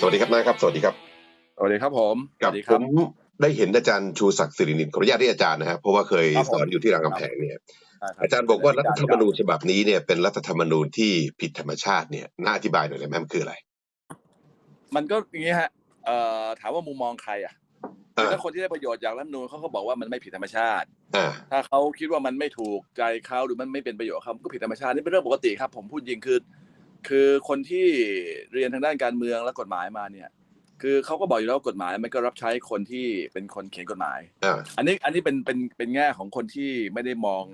สวัสดีครับนะครับ สวัสดีครับ สวัสดีครับผมสกับวัสดีคผรับมได้เห็นอาจารย์ชูศักดิ์สิรินินขออนุญาตเรียกอาจารย์นะครับเพราะว่าเคยครับผมสอนอยู่ที่รามคำแหงเนี่ยใช่คอาจารย์บอกว่ารัฐธรรมนูญฉบับนี้เนี่ยเป็นรัฐธรรมนูญที่ผิดธรรมชาติเนี่ยน่าอธิบายหน่อยได้ไหมมันคืออะไร มันก็อย่างนี้ฮะเอ่อถามว่ามุมมองใครอะคืออ่า ถ้าคนที่ได้ประโยชน์จากรัฐธรรมนูญเขาก็บอกว่ามันไม่ผิดธรรมชาติอ่าถ้าเขาคิดว่ามันไม่ถูกใจเขาหรือมันไม่เป็นประโยชน์กับเขามันก็ผิดธรรมชาตินี่เป็นเรื่องปกติครับ ผมพูดจริงคือ คือคนที่เรียนทางด้านการเมืองและกฎหมายมาเนี่ย คือเขาก็บอกอยู่แล้วว่ากฎหมายมันก็รับใช้คนที่เป็นคนเขียนกฎหมายอ่าอันนี้อันนี้เป็นเป็นเป็นแง่ของคนที่ไม่ได้มอง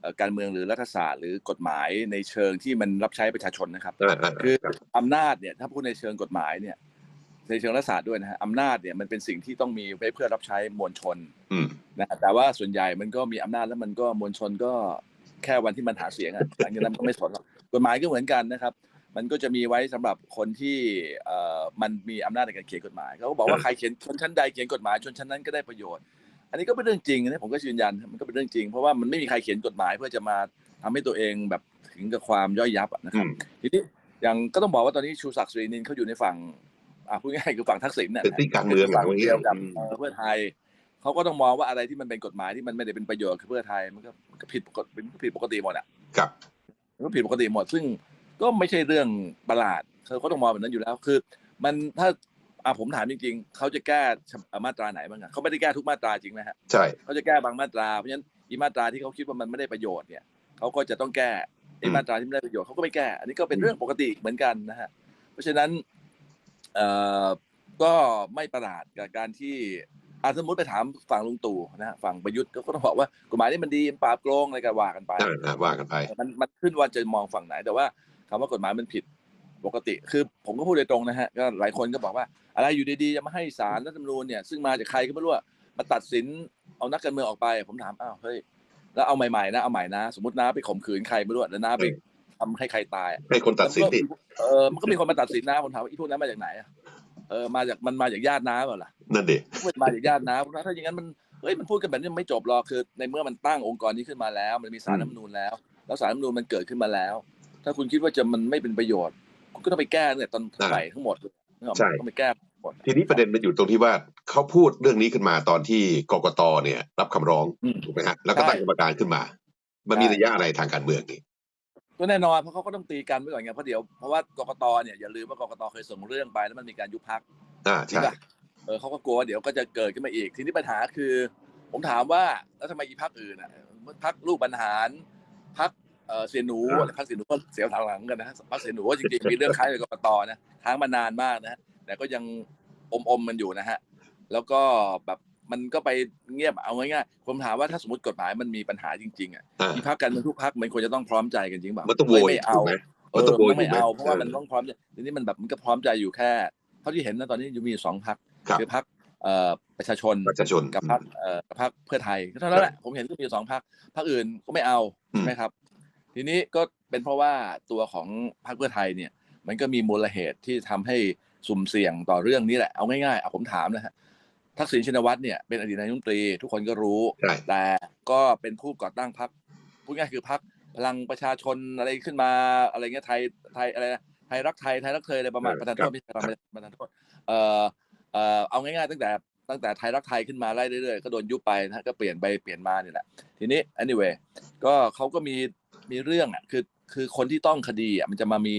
เอ่อการเมืองหรือรัฐศาสตร์หรือกฎหมายในเชิงที่มันรับใช้ประชาชนนะครับอ่าอ่าคือครับอำนาจเนี่ยถ้าพูดในเชิงกฎหมายเนี่ย ในเชิงรัฐศาสตร์ด้วยนะฮะอำนาจเนี่ยมันเป็นสิ่งที่ต้องมีไว้เพื่อรับใช้มวลชนอืมนะฮะแต่ว่าส่วนใหญ่มันก็มีอำนาจแล้วมันก็มวลชนก็แค่วันที่มันหาเสียงอะหลังจากนั้นมันก็ไม่สนหรอกกฎหมายก็เหมือนกันนะครับ มันก็จะมีไว้สำหรับคนที่เอ่อมันมีอำนาจในการเขียนกฎหมายเขาก็บอกว่าใครเขียนชนชั้นใดเขียนกฎหมายชนชั้นนั้นก็ได้ประโยชน์ อันนี้ก็เป็นเรื่องจริงนะผมก็ยืนยันมันก็เป็นเรื่องจริง เพราะว่ามันไม่มีใครเขียนกฎหมายเพื่อจะมาทำให้ตัวเองแบบถึงกับความย่อยยับอะนะคอืรับมทีนี้อย่างก็ต้องบอกว่าตอนนี้ชูศักดิ์สุรินินเขาอยู่ในฝั่ง อ่าพูดง่ายๆคือฝั่งทักษิณน่ะเป็นที่การเมืองฝั่งอย่างนี้เดียวกับอืมเอ่อเพื่อไทยเขาก็ต้องมองว่าอะไรที่มันเป็นกฎหมายที่มันไม่ได้เป็นประโยชน์กับเพื่อไทยมันก็มันก็ผิดปกติเป็นผิดปกติหมดอะครับมันก็ผิดปกติหมด ซึ่งก็ไม่ใช่เรื่องประหลาดเขาก็ต้องมองแบบนั้นอยู่แล้วคือ มันถ้าอ่าผมถามจริงๆ เขาจะแก้มาตราไหนบ้างอะเขาไม่ได้แก้ทุกมาตราจริงไหมฮะใช่เขาจะแก้บางมาตราเพราะฉะนั้นอีมาตราที่เขาคิดว่ามันไม่ได้ประโยชน์เนี่ยเขาก็จะต้องแก้ไอ้มาตราที่ไม่ได้ประโยชน์เขาก็ไม่แก้ อันนี้ก็เป็นเรื่องปกติเหมือนกันนะฮะเพราะฉะนั้น เอ่อก็ไม่ประหลาดกับการที่อาสมมติไปถามฝั่งลุงตู่นะฮะฝั่งประยุทธ์ก็ต้องบอกว่ากฎหมายนี่มันดีมันปราบโกงอะไรก็ว่ากันไปอ่าอ่าว่ากันไป มันมันขึ้นว่าจะมองฝั่งไหน แต่ว่าคำว่ากฎหมายมันผิดปกติ คือผมก็พูดโดยตรงนะฮะก็หลายคนก็บอกว่า อะไรอยู่ดีๆจะมาให้ศาลรัฐธรรมนูญเนี่ยซึ่งมาจากใครก็ไม่รู้อะมาตัดสินเอานักการเมืองออกไป ผมถามอ้าวเฮ้ยแล้วเอาใหม่ๆนะเอาใหม่นะ สมมติน้าไปข่มขืนใครไม่รู้อะแล้วน้าไปเออ ทำให้ใครตายให้คนตัดสินดิเออมันก็มีคนมาตัดสินนะผมถามว่าอีพวกนั้นมาจากไหนอะเออมาจากมันมาจากญาติน้าเปล่าล่ะนั่นดิมันมาจากญาติน้าเพราะถ้าอย่างนั้นมันเฮ้ยมันพูดกันแบบนี้มันไม่จบหรอกคือ ในเมื่อมันตั้งองค์กรนี้ขึ้นมาแล้ว มันมีสารรัฐธรรมนูญแล้ว แล้วสารรัฐธรรมนูญมันเกิดขึ้นมาแล้ว ถ้าคุณคิดว่าจะมันไม่เป็นประโยชน์ คุณก็ต้องไปแก้เนี่ยตอนอ่าใหม่ทั้งหมดนึกออกไหมใช่ต้องไปแก้หมดทีนี้ประเด็นมันอยู่ตรงที่ว่าเขาพูดเรื่องนี้ขึ้นมาตอนที่กกตเนี่ย รับคำร้องอืมถูกไหมฮะแล้วก็ตั้งกรรมการขึ้นมา มันมีใช่ระยะอะไรทางการเมืองนี่ ก็แน่นอนเพราะเขาก็ต้องตีกันไว้ก่อนไงเพราะเดี๋ยวเพราะว่ากกตเนี่ยอย่าลืมว่ากกตเคยส่งเรื่องไปแล้วมันมีการยุบพักอ่าจริงใช่ป่ะเออเขาก็กลัวว่าเดี๋ยวก็จะเกิดขึ้นมาอีก ทีนี้ปัญหาคือ ผมถามว่าแล้วทำไมอีพักอื่นอะพักลูกบรรหารพักเออเสียหนูอ่าพักเสียหนูก็เสียวทางหลังกันนะฮะพักเสียหนูว่าจริงๆมีเรื่องคล้ายกับกกตนะค้างมานานมากนะฮะแต่ก็ยังอมอมๆมันอยู่นะฮะแล้วก็แบบ มันก็ไปเงียบเอาง่ายๆผมถามว่าถ้าสมมติกฎหมายมันมีปัญหาจริง ๆอะอ่าอีพักกันเมืองทุกพักมันควรจะต้องพร้อมใจกันจริงเปล่ามันต้องโวยไม่เอาถูกไหมเอมันอต้องโวยมันไม่ถูกไหมเอาเพราะว่าเออมันต้องพร้อมใจทีนี้มันแบบมันก็พร้อมใจอยู่แค่เท่าที่เห็นนะตอนนี้ยังมีอยู่สองพักครับคือพักเอ่อประชาชนประชาชนกับพักเอ่อกับพักเพื่อไทยก็เท่านั้นแหละผมเห็นก็มีอยู่สองพักพักอื่นก็ไม่เอาอืมใช่ไหมครับ ทีนี้ก็เป็นเพราะว่าตัวของพรรคเพื่อไทยเนี่ย มันก็มีมูลเหตุที่ทำให้สุ่มเสี่ยงต่อเรื่องนี้แหละเอาง่ายๆเอาผมถามนะฮะ ทักษิณชินวัตรเนี่ยเป็นอดีตนายกรัฐมนตรี ทุกคนก็รู้ใช่แต่ก็เป็นผู้ก่อตั้งพรรคพูดง่ายคือพรรคพลังประชาชนอะไรขึ้นมาอะไรเงี้ยไทยไทยอะไรนะไทยรักไทยไทยรักเธออะไรประมาณเออประธานโทครัษบไม่ใช่ประธานประธานโทษเอ่อเอ่อเอาง่ายๆตั้งแต่ตั้งแต่ไทยรักไทยขึ้นมาไล่เรื่อยๆก็โดนยุบไปนะฮะก็เปลี่ยนไปเปลี่ยนมานี่แหละทีนี้ anyway ก็เขาก็มีมีเรื่องอะคือคือคนที่ต้องคดีอะมันจะมามี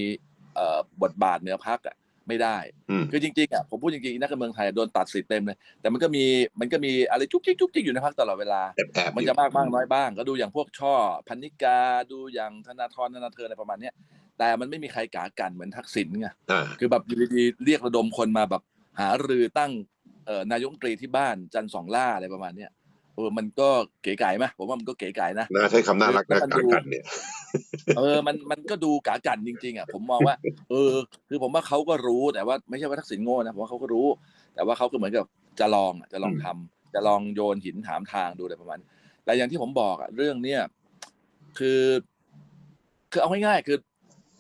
เอ่อบทบาทเหนือพักอะ ไม่ได้อืมคือจริงๆอะผมพูดจริงๆนักการเมืองไทยโดนตัดสิทธิ์เต็มเลยแต่มันก็มีมันก็มีอะไรจุกจิกจุกจิกอยู่ในพักตลอดเวลาแอบแอบมันอยู่จะมากบ้างน้อยบ้าง ก็ดูอย่างพวกช่อพันนิกาดูอย่างธนาธรธนาเธออะไรประมาณเนี้ยแต่มันไม่มีใครกากันเหมือนทักษิณไงอ่าคือแบบอยู่ดีๆเรียกระดมคนมาแบบหารือตั้งเอ่อนายกรัฐมนตรีที่บ้านจันทร์สองล่าอะไรประมาณเนี้ย เออมันก็เก๋ไก่ไหมผมว่ามันก็เก๋ไก่นะน่าใช้คำน่ารักแล้วนะมันกาดูกันเนี่ยเออมันมันก็ดูกากันจริง ๆอะผมมองว่า เออ คือผมว่าเขาก็รู้แต่ว่าไม่ใช่ว่าทักษิณโง่นะผมว่าเขาก็รู้ แต่ว่าเขาก็เหมือนกับจะลองอะจะลองทำจะลองโยนหินถามทางดูอะไรประมาณนี้แต่อย่างที่ผมบอกอะเรื่องเนี้ยคือ คือเอาง่ายๆคือ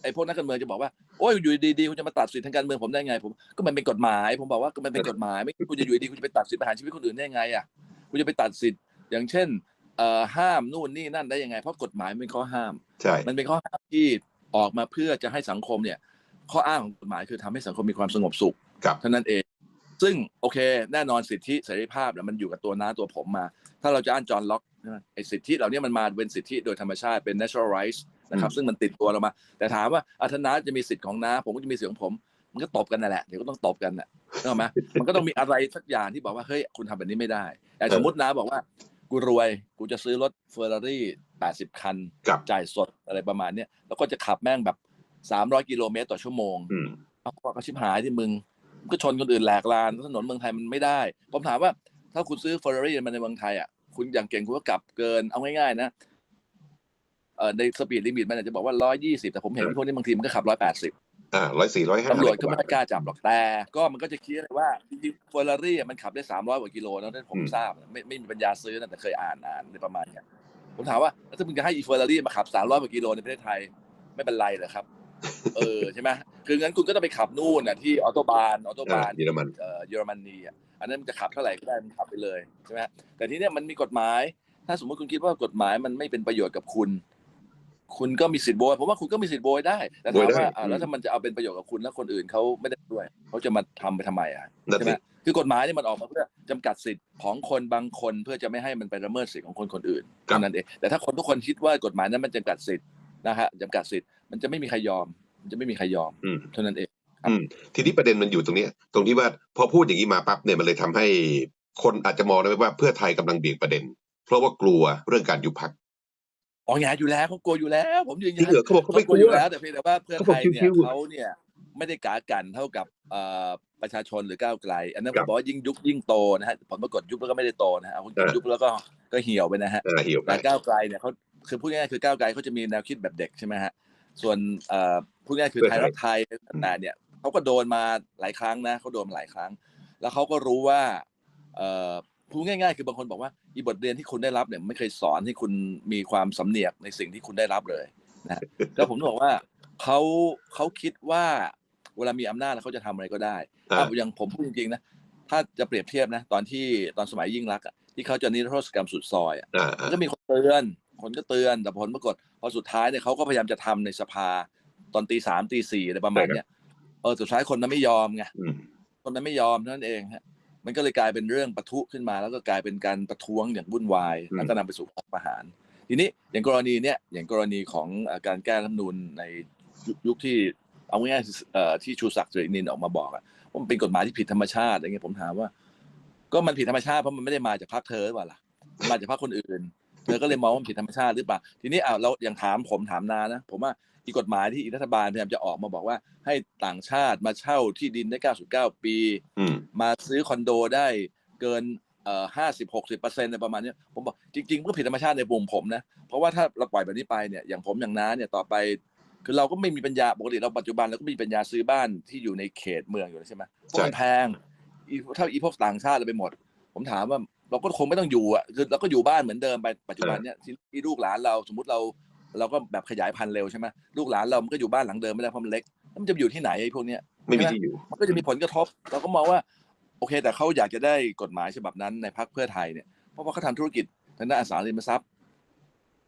ไอ้พวกนักการเมืองจะบอกว่าโอ้ยอยู่ดีๆคุณจะมาตัดสินทางการเมืองผมได้ไง ผมก็มันเป็นกฎหมาย ผมบอกว่าก็มันเป็นกฎหมาย ไม่คุณจะอยู่ดีๆคุณจะไปตัดสินประหารชีวิตคนอื่นได้ไงอะ คุณจะไปตัดสิทธิ์อย่างเช่นเอ่อห้ามนู่นนี่นั่นได้ยังไง เพราะกฎหมายมันเป็นข้อห้าม ใช่ มันเป็นข้อห้ามที่ออกมาเพื่อจะให้สังคมเนี่ย ข้ออ้างของกฎหมายคือทำให้สังคมมีความสงบสุขครับเท่านั้นเอง ซึ่งโอเค แน่นอนสิทธิเสรีภาพเนี่ยมันอยู่กับตัวน้าตัวผมมา ถ้าเราจะอ่านจอห์นล็อกใช่ไหมไอ้สิทธิเหล่านี้มันมาเป็นสิทธิโดยธรรมชาติเป็น natural rights นะครับ ซึ่งมันติดตัวเรามา แต่ถามว่าอาธนาจะมีสิทธิ์ของน้าผมก็จะมีสิทธิ์ของผม มันก็ตบกันนั่นแหละเดี๋ยวก็ต้องตบกันน่ะเข้าไหมมันก็ต้องมีอะไรสักอย่างที่บอกว่าเฮ้ยคุณทำแบบนี้ไม่ได้ แต่สมมติน้าบอกว่ากูรวยกูจะซื้อรถเฟอร์รารี่80คันครับจ่ายสดอะไรประมาณเนี้ยแล้วก็จะขับแม่งแบบ300กิโลเมตรต่อชั่วโมงอืมเอาก็ชิบหายที่มึงมึงก็ชนคนอื่นแหลกลานถนนเมืองไทยมันไม่ได้ ผมถามว่า ถ้าคุณซื้อเฟอร์รารี่มาในเมืองไทยอะคุณอย่างเก่งคุณก็กลับเกินเอาง่ายๆนะเอ่อในสปีดลิมิตมันอาจจะบอกว่าร้อยยี่สิบแต่ผมเห็นครับพวกนี้บางทีมันก็ขับร้อยแปดสิบ อ่าร้อยสี่ร้อยห้าตำรวจก็ไม่ได้กล้าจับหรอกแต่ ก็มันก็จะคิดเลยว่าจริงๆเฟอร์รารี่มันขับได้สามร้อยกว่ากิโลนะนั่นผมทราบไม่ไม่มีปัญญาซื้อนะแต่เคยอ่านอ่านในประมาณเนี้ยผมถามว่าแล้วถ้ามึงจะให้อีเฟอร์รารี่มาขับสามร้อยกว่ากิโลในประเทศไทยไม่เป็นไรเหรอครับ เออใช่ไหมคืองั้นคุณก็ต้องไปขับนู่นน่ะที่ออโตบานออโตอ่าบานเยอรมันเอ่อเยอรมนีอะอันนั้นมันจะขับเท่าไหร่ก็ได้มันขับไปเลยใช่ไหมแต่ทีเนี้ยมันมีกฎหมาย ถ้าสมมติคุณคิดว่ากฎหมายมันไม่เป็นประโยชน์กับคุณ คุณก็มีสิทธิ์โบยผมว่าคุณก็มีสิทธิ์โบยได้แต่โบถายมได้ว่าอ่าอืมแล้วถ้ามันจะเอาเป็นประโยชน์กับคุณแล้วคนอื่นเขาไม่ได้ด้วยเขาจะมาทำไปทำไมอะนั่นใช่ไหสิมคือกฎหมายนี่มันออกมาเพื่อจำกัดสิทธิ์ของคนบางคนเพื่อจะไม่ให้มันไปละเมิดสิทธิ์ของคนคนอื่นเท่านั้นเองแต่ถ้าคนทุกคนคิดว่ากฎหมายนั้นมันจำกัดสิทธิ์นะฮะจำกัดสิทธิ์มันจะไม่มีใครยอม มันจะไม่มีใครยอมอืม เท่านั้นเองอืมทีนี้ประเด็นมันอยู่ตรงเนี้ยตรงที่ว่าพอพูดอย่างนี้มาปั๊บเนี่ยมันเลยทำให้คนอาจจะมองได้ว่าเพื่อไทยกำลังเบี่ยงประเด็น เพราะว่ากลัวเรื่องการยุบพัก อ๋อแงอยู่แล้วเขากลัวอยู่แล้ว ผมยืนจริยังเหรอเขาบอกเขาไม่กลัวอยู่แล้ว แต่เพียงแต่ว่าเพื่อเขาไทบอกยเนี่ยชิวๆเขาเนี่ยไม่ได้กากันเท่ากับเอ่อประชาชนหรือก้าวไกล อันนั้นคผรับมบอกว่ายิ่งยุบยิ่งโตนะฮะผลปรากฏยุบแล้วก็ไม่ได้โตนะฮะเอาอ่ายุบแล้วก็ก็เหี่ยวไปนะฮะอ่าเหี่ยวไปแต่ก้าวไกลเนี่ยเขาคือพูดง่ายๆคือก้าวไกลเขาจะมีแนวคิดแบบเด็กใช่ไหมฮะส่วนเอ่อพูดง่ายๆคือเพื่อไทไทยยรักไทยแต่เนี่ยเขาก็โดนมาหลายครั้งนะเขาโดนมาหลายครั้ง แล้วเขาก็รู้ว่าเอ่อพูดง่าย ๆ คือบางคนบอกว่า อีบทเรียนที่คุณได้รับเนี่ยไม่เคยสอนให้คุณมีความสำเนียกในสิ่งที่คุณได้รับเลยนะฮะแล้วผมบอกว่าเขาเขาคิดว่าเวลามีอำนาจแล้วเขาจะทำอะไรก็ได้อ่าเอาอย่างผมพูดจริงๆนะถ้าจะเปรียบเทียบนะ ตอนที่ตอนสมัยยิ่งรักษณ์อะที่เขาจะนิรโทษกรรมสุดซอยอะอ่ามัอ่านก็มีคนเตือน คนก็เตือนแต่ผลปรากฏพอสุดท้ายเนี่ยเขาก็พยายามจะทำในสภา ตอนตีสามตีสี่อะไรประมาณเนี้ยเออสุดท้ายคนมันไม่ยอมไง อืม คนมันไม่ยอมเท่านั้นเองฮะ มันก็เลยกลายเป็นเรื่องปะทุขึ้นมา แล้วก็กลายเป็นการประท้วงอย่างวุ่นวายอืมแล้วก็นำไปสู่รัฐประหาร ทีนี้อย่างกรณีเนี้ยอย่างกรณีของเอ่อการแก้รัฐธรรมนูญในยุคยุคที่เอาง่ายๆเอ่อที่ชูศักดิ์สิรินินออกมาบอกอะว่ามันเป็นกฎหมายที่ผิดธรรมชาติอะไรเงี้ยผมถามว่า ก็มันผิดธรรมชาติเพราะมันไม่ได้มาจากพรรคเธอหรือเปล่าล่ะมันมาจากพรรคคนอื่นเธอก็เลยมองว่ามันผิดธรรมชาติหรือเปล่าทีนี้อ่าเราอย่างถามผมถามนานะ ผมว่า อีกกฎหมายที่อีรัฐบาลพยายามจะออกมาบอกว่า ให้ต่างชาติมาเช่าที่ดินได้ 99 ปีอืมมาซื้อคอนโดได้เกินเอ่อห้าสิบหกสิบเปอร์เซ็นต์อะไรประมาณเนี้ยผมบอกจริงๆมันก็ผิดธรรมชาติในมุมผมนะ เพราะว่าถ้าเราปล่อยแบบนี้ไปเนี่ยอย่างผมอย่างน้าเนี่ยต่อไป คือเราก็ไม่มีปัญญาปกติเราปัจจุบันเราก็มีปัญญาซื้อบ้านที่อยู่ในเขตเมืองอยู่แล้วใช่ไหมเพราะมันแพงอีถ้าอีพวกต่างชาติเราไปหมด ผมถามว่าเราก็คงไม่ต้องอยู่อะคือเราก็อยู่บ้านเหมือนเดิมไปปัจจุบันเนี่ยที่ที่ลูกหลานเราสมมติเรา เราก็แบบขยายพันธุ์เร็วใช่ไหมลูกหลานเรามันก็อยู่บ้านหลังเดิมไม่ได้เพราะมันเล็กแล้วมันจะไปอยู่ที่ไหนไอ้พวกเนี้ยไม่มีที่อยู่มันก็จะมีผลกระทบ เราก็มองว่า โอเค แต่เขาอยากจะได้กฎหมายฉบับนั้นในพรรคเพื่อไทยเนี่ยเพราะว่าเขาทำธุรกิจทางด้านอสังหาริมทรัพย์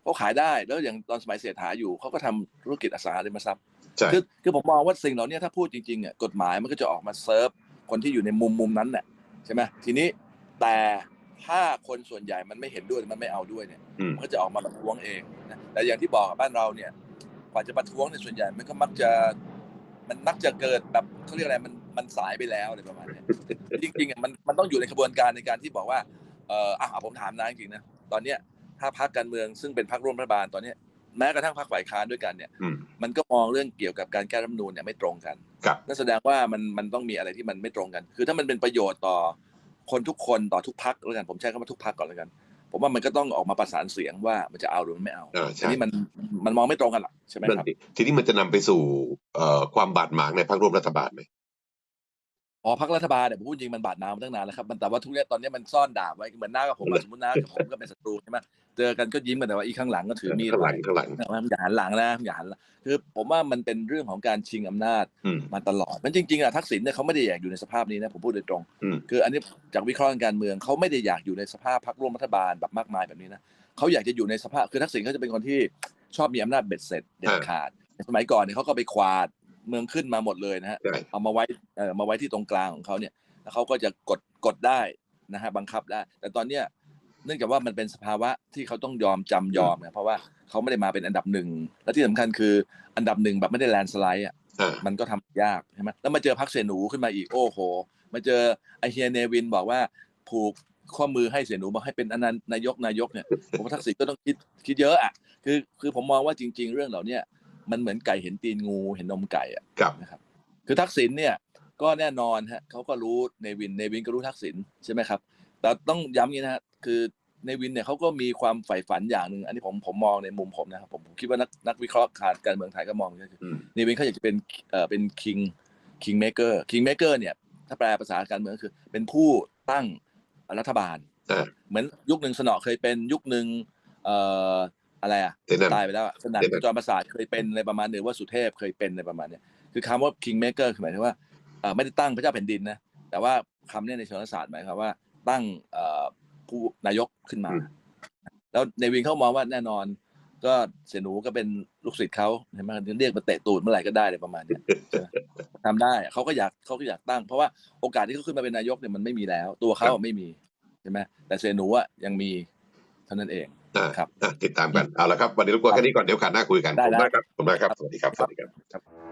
เขาขายได้แล้วอย่างตอนสมัยเศรษฐาอยู่เขาก็ทำธุรกิจอสังหาริมทรัพย์ใช่คือคือผมมองว่าสิ่งเหล่านี้ถ้าพูดจริงๆอะกฎหมายมันก็จะออกมาเซิร์ฟคนที่อยู่ในมุมมุมนั้นแหละใช่ไหมทีนี้แต่ถ้าคนส่วนใหญ่มันไม่เห็นด้วยมันไม่เอาด้วยเนี่ยอืมมันก็จะออกมาประท้วงเองนะ แต่อย่างที่บอกอะบ้านเราเนี่ยกว่าจะประท้วงในยส่วนใหญ่มันก็มักจะมันมักจะเกิดแบบเขาเรียกอะไรมันมันสายไปแล้วอะไรประมาณเนี้ยจริงๆอะมันมันต้องอยู่ในกระบวนการในการที่บอกว่าเอออะผมถามนะจริงๆนะตอนเนี้ยถ้าพรรคการเมืองซึ่งเป็นพรรคร่วมรัฐบาลตอนเนี้ยแม้กระทั่งพรรคฝ่ายค้านด้วยกันเนี่ยอืมมันก็มองเรื่องเกี่ยวกับการแก้รัฐธรรมนูญเนี่ยไม่ตรงกันครับนั่นแสดงว่ามันมันต้องมีอะไรที่มันไม่ตรงกัน คือถ้ามันเป็นประโยชน์ต่อคนทุกคนต่อทุกพักแล้วกันผมใช้คำว่าทุกพักก่อนแล้วกัน ผมว่ามันก็ต้องออกมาประสานเสียงว่ามันจะเอาหรือมันไม่เอาอ่าใช่อันนี้มันมันมองไม่ตรงกันหรอกใช่ไหมนั่นครับสิทีนี้มันจะนำไปสู่เอ่อความบาดหมางในพรรคร่วมรัฐบาลไหม อ๋อพักรัฐบาลเนี่ยผมพูดจริงมันบาดหมางมาตั้งนานแล้วครับมันแต่ว่าทุกเนี้ยตอนเนี้ยมันซ่อนดาบไว้เหมือนหน้ากับผมอะสมมติหน้ากับผมก็เป็นศัตรูใช่ไหมเจอกันก็ยิ้มกันแต่ว่าอีกข้างหลังก็ถือมีดข้างหลัไว้งข้างหลังนะว่าอย่าหันหลังนะอย่าหันหลังคือผมว่ามันเป็นเรื่องของการชิงอำนาจอืมมาตลอดมันจริงๆอะทักษิณเนี่ยเขาไม่ได้อยากอยู่ในสภาพนี้นะผมพูดโดยตรงอืมคืออันนี้จากวิเคราะห์ทางการเมืองเขาไม่ได้อยากอยู่ในสภาพพรรคร่วมรัฐบาลแบบมากมายแบบนี้นะเขาอยากจะอยู่ในสภาพคือทักษิณเขาจะเป็นคนที่ชอบมีอำนาจเบ็ดเสร็จเด็ดขาดสมัยก่อนเนี่ยเขาก็ไปควาด เมืองขึ้นมาหมดเลยนะฮะ ใช่ เอามาไว้เอ่อมาไว้ที่ตรงกลางของเขาเนี่ยแล้วเขาก็จะกดกดได้นะฮะบังคับได้ แต่ตอนเนี้ยเนื่องจากว่ามันเป็นสภาวะที่เขาต้องยอมจำยอมเนี่ยเพราะว่าเขาไม่ได้มาเป็นอันดับหนึ่งและที่สำคัญคืออันดับหนึ่งแบบไม่ได้แลนด์สไลด์อะอ่า มันก็ทำยากใช่ไหมแล้วมาเจอพักเสยหนูขึ้นมาอีกโอ้โหมาเจอไอเฮียเนวินบอกว่าผูกข้อมือให้เสยหนูบอกให้เป็นอนันต์นายกนายกเนี่ยผมว่าทักษิณก็ต้องคิดคิดเยอะอะคือคือผมมองว่าจริง ๆ เรื่องเหล่าเนี้ย มันเหมือนไก่เห็นตีนงูเห็นนมไก่อะกับนะครับ คือทักษิณเนี่ย ก็แน่นอนฮะเขาก็รู้เนวินเนวินก็รู้ทักษิณใช่ไหมครับ แต่ต้องย้ำอย่างนี้นะฮะคือเนวินเนี่ยเขาก็มีความใฝ่ฝันอย่างหนึ่งอันนี้ผมผมมองในมุมผมนะครับผมผมคิดว่านักนักวิเคราะห์การการเมืองไทยก็มองอย่างนี้คืออืมเนวินเขาอยากจะเป็นเอ่อเป็นคิงคิงเมเกอร์คิงเมเกอร์เนี่ยถ้าแปลภาษาการเมืองคือ เป็นผู้ตั้งรัฐบาลอ่าเหมือนยุคหนึ่งสนอเคยเป็นยุคหนึ่งเอ่อ อะไรอะเท่นั้นตายไปแล้วอะสนั่นเท่นั้นจอมประสาทเคยเป็นอะไรประมาณหนึ่งว่าสุเทพเคยเป็นอะไรประมาณเนี้ยคือคำว่า king maker คือหมายถึงว่าเอ่อไม่ได้ตั้งพระเจ้าแผ่นดินนะแต่ว่าคำเนี้ยในเชิงรัฐศาสตร์หมายความว่า ตั้งเอ่อผู้นายกขึ้นมาอืมแล้วในวินเขามองว่าแน่นอน ก็เสียหนูก็เป็นลูกศิษย์เขาเห็นไหมเรียกมาเตะตูดเมื่อไหร่ก็ได้เลยประมาณเนี้ยใช่ไหมทำได้เขาก็อยากเขาก็อยากตั้ง เพราะว่าโอกาสที่เขาขึ้นมาเป็นนายกเนี่ยมันไม่มีแล้ว ตัวเขาอะไม่มีใช่ไหมแต่เสียหนูอะยังมีเท่านั้นเองอ่าครับอะ ติดตามกันเอาละครับวันนี้รบกวนแค่นี้ก่อนเดี๋ยวขาดหน้าคุยกันขได้อบคุณได้มากครับขอบคุณมากครับสวัสดีครับสวัสดีครับครับ